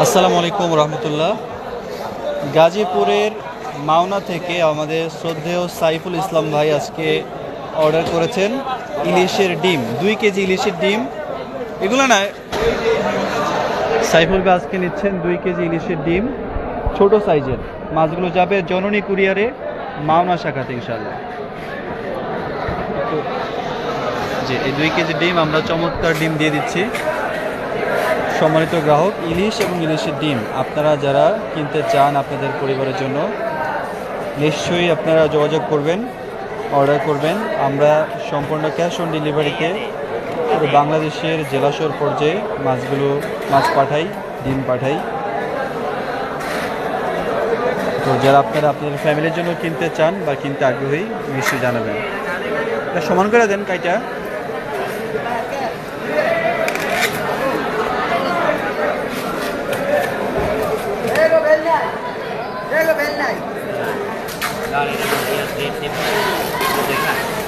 আসসালামু আলাইকুম রহমতুল্লাহ। গাজীপুরের মাওনা থেকে আমাদের শ্রদ্ধেয় সাইফুল ইসলাম ভাই আজকে অর্ডার করেছেন ইলিশের ডিম, দুই কেজি ইলিশের ডিম। এগুলো না, সাইফুল ভাই আজকে নিচ্ছেন দুই কেজি ইলিশের ডিম, ছোট সাইজের। মাছগুলো যাবে জননী কুরিয়ারে, মাওনা শাখাতে ইনশাল্লাহ যে এই দুই কেজি ডিম আমরা চমৎকার ডিম দিয়ে দিচ্ছি। সম্মানিত গ্রাহক, ইলিশ এবং ইলিশের ডিম আপনারা যারা কিনতে চান আপনাদের পরিবারের জন্য, নিশ্চয়ই আপনারা যোগাযোগ করবেন, অর্ডার করবেন। আমরা সম্পূর্ণ ক্যাশ অন ডেলিভারিতে বাংলাদেশের জেলাশোর পর্যায়ে মাছগুলো, মাছ পাঠাই, ডিম পাঠাই। তো যারা আপনারা আপনাদের ফ্যামিলির জন্য কিনতে চান বা কিনতে আগ্রহী, নিশ্চয়ই জানাবেন। সমান করে দেন কাইটা। 家里的手机可以随便随随看